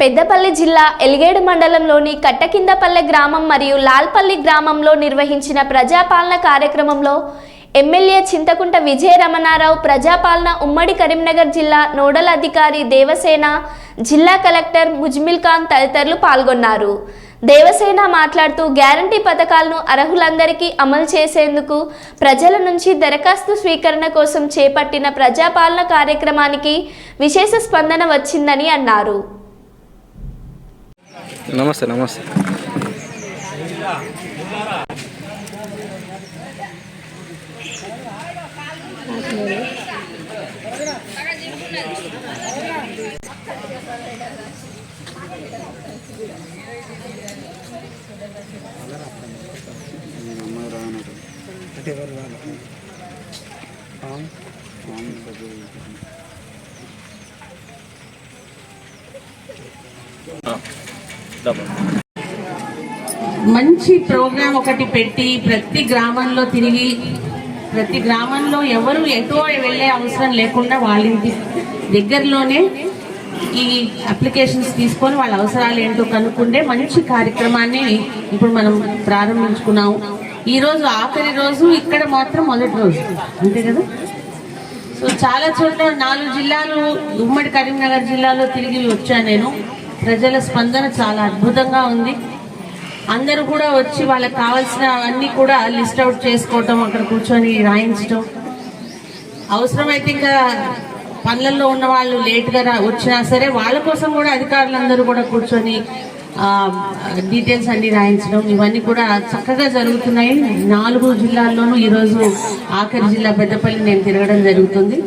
పెద్దపల్లి జిల్లా ఎలిగేడు మండలంలోని కట్టకిందపల్లె గ్రామం మరియు లాల్పల్లి గ్రామంలో నిర్వహించిన ప్రజాపాలన కార్యక్రమంలో ఎమ్మెల్యే చింతకుంట విజయ రమణారావు ప్రజాపాలన ఉమ్మడి కరీంనగర్ జిల్లా నోడల్ అధికారి దేవసేన జిల్లా కలెక్టర్ ముజ్మిల్ ఖాన్ తదితరులు పాల్గొన్నారు. దేవసేన మాట్లాడుతూ గ్యారంటీ పథకాలను అర్హులందరికీ అమలు చేసేందుకు ప్రజల నుంచి దరఖాస్తు స్వీకరణ కోసం చేపట్టిన ప్రజాపాలన కార్యక్రమానికి విశేష స్పందన వచ్చిందని అన్నారు. నమస్తే నమస్తే. మంచి ప్రోగ్రాం ఒకటి పెట్టి ప్రతి గ్రామంలో తిరిగి ప్రతి గ్రామంలో ఎవరు ఎటో వెళ్ళే అవసరం లేకుండా వాళ్ళ ఇంటి దగ్గరలోనే ఈ అప్లికేషన్స్ తీసుకొని వాళ్ళ అవసరాలు ఏంటో కనుక్కుంటే మంచి కార్యక్రమాన్ని ఇప్పుడు మనం ప్రారంభించుకున్నాము. ఈరోజు ఆఖరి రోజు ఇక్కడ మాత్రం మొదటి రోజు. అంతే కదా? సో చాలా చోట్ల నాలుగు జిల్లాలు ఉమ్మడి కరీంనగర్ జిల్లాలో తిరిగి వచ్చాను నేను. ప్రజల స్పందన చాలా అద్భుతంగా ఉంది. అందరూ కూడా వచ్చి వాళ్ళకి కావాల్సిన అన్నీ కూడా లిస్ట్ అవుట్ చేసుకోవటం అక్కడ కూర్చొని రాయించటం. అవసరమైతే ఇంకా పనులలో ఉన్న వాళ్ళు లేట్గా వచ్చినా సరే వాళ్ళ కోసం కూడా అధికారులందరూ కూడా కూర్చొని డీటెయిల్స్ అన్ని రాయించడం ఇవన్నీ కూడా చక్కగా జరుగుతున్నాయి. నాలుగు జిల్లాల్లోనూ ఈరోజు ఆఖరి జిల్లా పెద్దపల్లి నేను తిరగడం జరుగుతుంది.